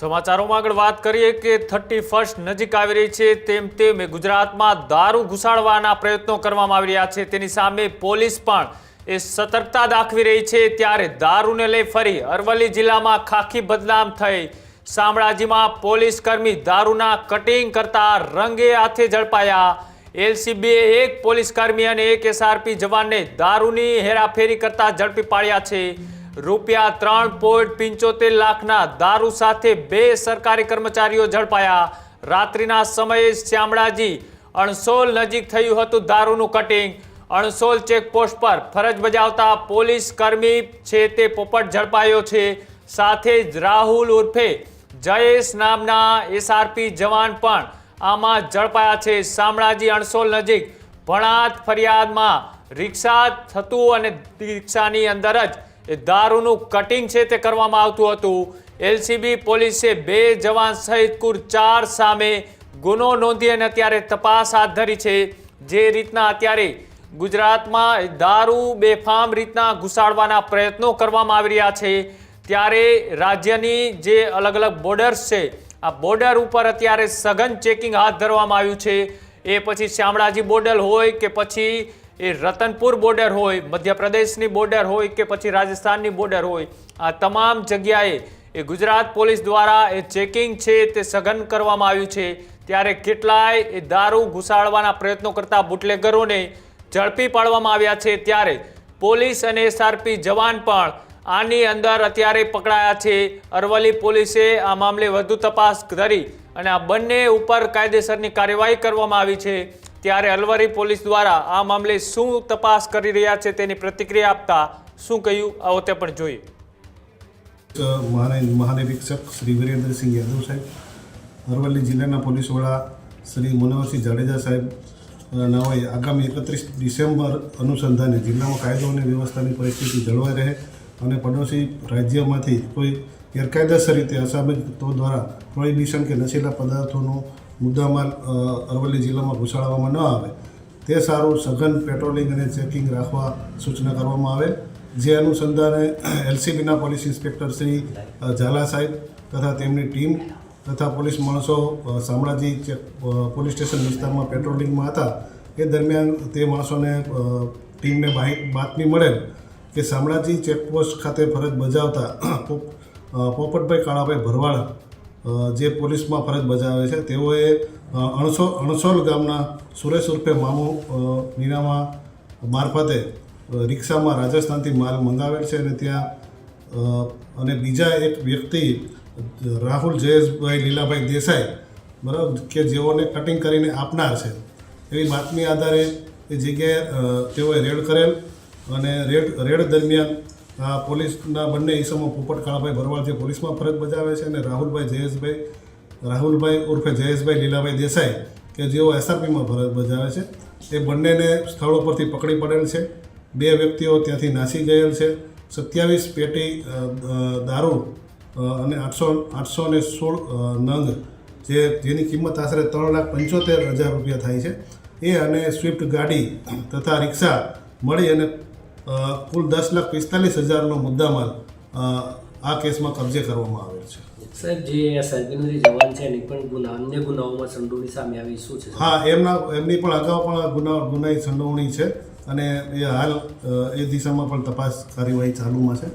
સમાચારોમાં આગળ વાત કરીએ કે થર્ટી ફર્સ્ટ નજીક આવી રહી છે. તેમ તેમ ગુજરાતમાં દારૂ ઘુસાડવાના પ્રયત્નો કરવામાં આવી રહ્યા છે. તેની સામે પોલીસ પણ એ સતર્કતા દાખવી રહી છે. ત્યારે દારૂને લઈ ફરી અરવલ્લી જિલ્લામાં ખાખી બદનામ થઈ. શામળાજીમાં પોલીસ કર્મી દારૂના કટિંગ કરતા રંગે હાથે ઝડપાયા. એલસીબીએ એક પોલીસ કર્મી અને એક એસઆરપી જવાનને દારૂની હેરાફેરી કરતા ઝડપી પાડ્યા છે. રૂપિયા ત્રણ પોઈન્ટ પંચોતેર લાખના દારૂ સાથે બે સરકારી કર્મચારીઓ ઝડપાયા. રાત્રિના સમયે શ્યામળાજી અણસોલ નજીક થયું હતું દારૂનું કટિંગ. અણસોલ ચેકપોસ્ટ પર ફરજ બજાવતા પોલીસ કર્મી છે તે પોપટ ઝડપાયો છે. સાથે જ રાહુલ ઉર્ફે જયેશ નામના એસઆરપી જવાન પણ આમાં ઝડપાયા છે. શામળાજી અણસોલ નજીક ભણાત ફરિયાદમાં રિક્ષા થતું અને રિક્ષાની અંદર જ એ દારૂનું કટિંગ છે તે કરવામાં આવતું હતું. એલસીબી પોલીસે બે જવાન સહિત કુલ ચાર સામે ગુનો નોંધી અને અત્યારે તપાસ હાથ ધરી છે. જે રીતના અત્યારે ગુજરાતમાં દારૂ બેફામ રીતના ઘુસાડવાના પ્રયત્નો કરવામાં આવી રહ્યા છે, ત્યારે રાજ્યની જે અલગ અલગ બોર્ડર્સ છે, આ બોર્ડર ઉપર અત્યારે સઘન ચેકિંગ હાથ ધરવામાં આવ્યું છે. એ પછી શામળાજી બોર્ડર હોય કે પછી એ રતનપુર બોર્ડર હોય, મધ્યપ્રદેશની બોર્ડર હોય કે પછી રાજસ્થાનની બોર્ડર હોય, આ તમામ જગ્યાએ એ ગુજરાત પોલીસ દ્વારા એ ચેકિંગ છે તે સઘન કરવામાં આવ્યું છે. ત્યારે કેટલાય એ દારૂ ઘુસાડવાના પ્રયત્નો કરતા બુટલેગરોને ઝડપી પાડવામાં આવ્યા છે. ત્યારે પોલીસ અને એસઆરપી જવાન પણ આની અંદર અત્યારે પકડાયા છે. અરવલ્લી પોલીસે આ મામલે વધુ તપાસ ધરી અને આ બંને ઉપર કાયદેસરની કાર્યવાહી કરવામાં આવી છે. ત્યારે અલવરી પોલીસ દ્વારા આ મામલે શું તપાસ કરી રહ્યા છે તેની પ્રતિક્રિયા આપતા શું કહ્યું આવો તે પણ જોઈએ. મહાને- મહાનિરીક્ષક શ્રી વિરેન્દ્રસિંહ યાદવ સાહેબ અરવલ્લી જિલ્લાના પોલીસ વડા શ્રી મનોહરસિંહ જાડેજા સાહેબ અ, આગામી એકત્રીસ ડિસેમ્બર અનુસંધાને જિલ્લામાં કાયદો અને વ્યવસ્થાની પરિસ્થિતિ જળવાઈ રહે અને પડોશી રાજ્યમાંથી કોઈ ગેરકાયદેસર રીતે અસામાજિક તત્વો દ્વારા પ્રોહિબિશન કે નશીલા પદાર્થોનો મુદ્દામાલ અરવલ્લી જિલ્લામાં ઘુસાડવામાં ન આવે. તે સારું સઘન પેટ્રોલિંગ અને ચેકિંગ રાખવા સૂચના કરવામાં આવે જે અનુસંધાને એલસીબીના પોલીસ ઇન્સ્પેક્ટર શ્રી ઝાલા સાહેબ તથા તેમની ટીમ તથા પોલીસ માણસો શામળાજી પોલીસ સ્ટેશન વિસ્તારમાં પેટ્રોલિંગમાં હતા. એ દરમિયાન તે માણસોને ટીમને બાતમી મળેલ કે શામળાજી ચેકપોસ્ટ ખાતે ફરજ બજાવતા પોપટભાઈ કાળાભાઈ ભરવાડ જે પોલીસમાં ફરજ બજાવે છે, તેઓએ અણસો, અણસોલ ગામના સુરેશ ઉર્ફે મામુ મીનામાં મારફતે રિક્ષામાં રાજસ્થાનથી માલ મંગાવેલ છે અને ત્યાં અને બીજા એક વ્યક્તિ, રાહુલ જયેશભાઈ લીલાભાઈ દેસાઈ, બરાબર, કે જેઓને કટિંગ કરીને આપનાર છે. એવી બાતમી આધારે એ જગ્યાએ તેઓએ રેડ કરેલ અને રેડ રેડ દરમિયાન પોલીસના બંને ઈસમો પોપટ કાળાભાઈ ભરવાડ જે પોલીસમાં ફરજ બજાવે છે અને રાહુલભાઈ જયેશભાઈ, રાહુલભાઈ ઉર્ફે જયેશભાઈ લીલાભાઈ દેસાઈ કે જેઓ એસઆરપીમાં ફરજ બજાવે છે, એ બંનેને સ્થળો પરથી પકડી પડેલ છે. બે વ્યક્તિઓ ત્યાંથી નાસી ગયેલ છે. સત્યાવીસ પેટી દારૂ અને આઠસો આઠસો ને સોળ નંગ જે, જેની કિંમત આશરે ત્રણ લાખ પંચોતેર હજાર રૂપિયા થાય છે. એ અને સ્વિફ્ટ ગાડી તથા રિક્ષા મળી અને કુલ દસ લાખ પિસ્તાલીસ હજારનો મુદ્દામાલ આ કેસમાં કબજે કરવામાં આવેલ છે. સાહેબ જે સરગીનો જે જવાન છે એની પણ ગુના અન્ય ગુનાઓમાં સંડોવણી સામે આવી શું છે? હા એમના એમની પણ અગાઉ પણ ગુના ગુનાની સંડોવણી છે અને એ હાલ એ દિશામાં પણ તપાસ કાર્યવાહી ચાલુમાં છે.